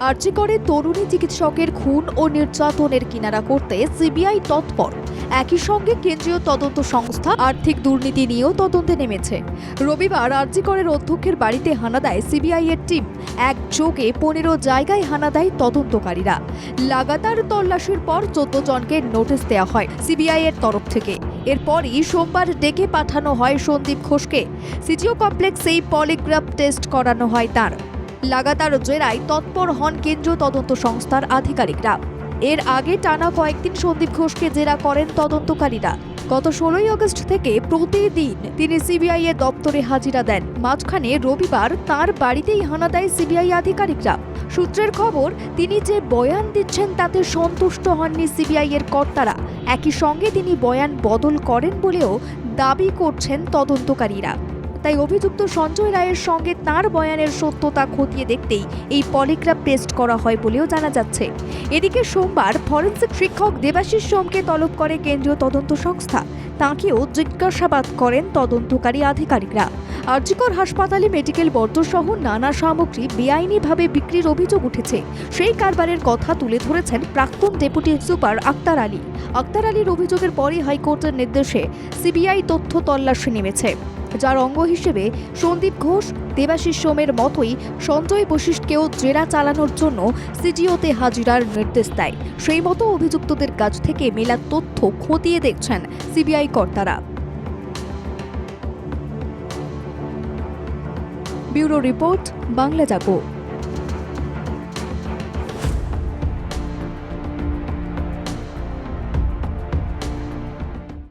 আর্চিকরে তরুণী চিকিৎসকের খুন ও নির্যাতনের কিনারা করতে সিবিআই তৎপর। একই সঙ্গে কেন্দ্রীয় তদন্ত সংস্থা আর্থিক দুর্নীতি নিয়েও তদন্তে নেমেছে। রবিবার আর্জিকরের অধ্যক্ষের বাড়িতে হানা দেয় সিবিআই এর টিম। একযোগে পনেরো জায়গায় হানা দেয় তদন্তকারীরা। লাগাতার তল্লাশির পর চোদ্দ জনকে নোটিশ দেওয়া হয় সিবিআই এর তরফ থেকে। এরপরই সোমবার ডেকে পাঠানো হয় সন্দীপ ঘোষকে। সিটিও কমপ্লেক্সেই পলিগ্রাফ টেস্ট করানো হয় তার। লাগাতার জেরায় তৎপর হন কেন্দ্রীয় তদন্ত সংস্থার আধিকারিকরা। এর আগে টানা কয়েকদিন সন্দীপ ঘোষকে জেরা করেন তদন্তকারীরা। গত ষোলোই আগস্ট থেকে প্রতিদিন তিনি সিবিআই এর দপ্তরে হাজিরা দেন। মাঝখানে রবিবার তার বাড়িতেই হানা দেয় সিবিআই আধিকারিকরা। সূত্রের খবর, তিনি যে বয়ান দিচ্ছেন তাতে সন্তুষ্ট হননি সিবিআই এর কর্তারা। একই সঙ্গে তিনি বয়ান বদল করেন বলেও দাবি করছেন তদন্তকারীরা। তাই অভিযুক্ত সঞ্জয় রায়ের সঙ্গে তার বয়ানের সত্যতা খতিয়ে দেখতেই এই পলিগ্রাফ টেস্ট করা হয় বলেও জানা যাচ্ছে। এদিকে সোমবার ফরেন্সিক শিক্ষক দেবাশিস সোমকে তলব করে কেন্দ্রীয় তদন্ত সংস্থা। তাঁকেও জিজ্ঞাসাবাদ করেন তদন্তকারী আধিকারিকরা। আরজিকর হাসপাতালে মেডিকেল বর্জ্যসহ নানা সামগ্রী বেআইনিভাবে বিক্রির অভিযোগ উঠেছে। সেই কারবারের কথা তুলে ধরেছেন প্রাক্তন ডেপুটি সুপার আক্তার আলী। আক্তার আলীর অভিযোগের পরই হাইকোর্টের নির্দেশে সিবিআই তথ্য তল্লাশি নেমেছে। যার অঙ্গ হিসেবে সন্দীপ ঘোষ, দেবাশিস সোমের মতোই সঞ্জয় বশিষ্ঠকেও জেরা চালানোর জন্য সিজিওতে হাজিরার নির্দেশ দেয়। সেই মতো অভিযুক্তদের কাছ থেকে মেলা তথ্য খতিয়ে দেখছেন সিবিআই কর্তারা। ব্যুরো রিপোর্ট, বাংলা জাগো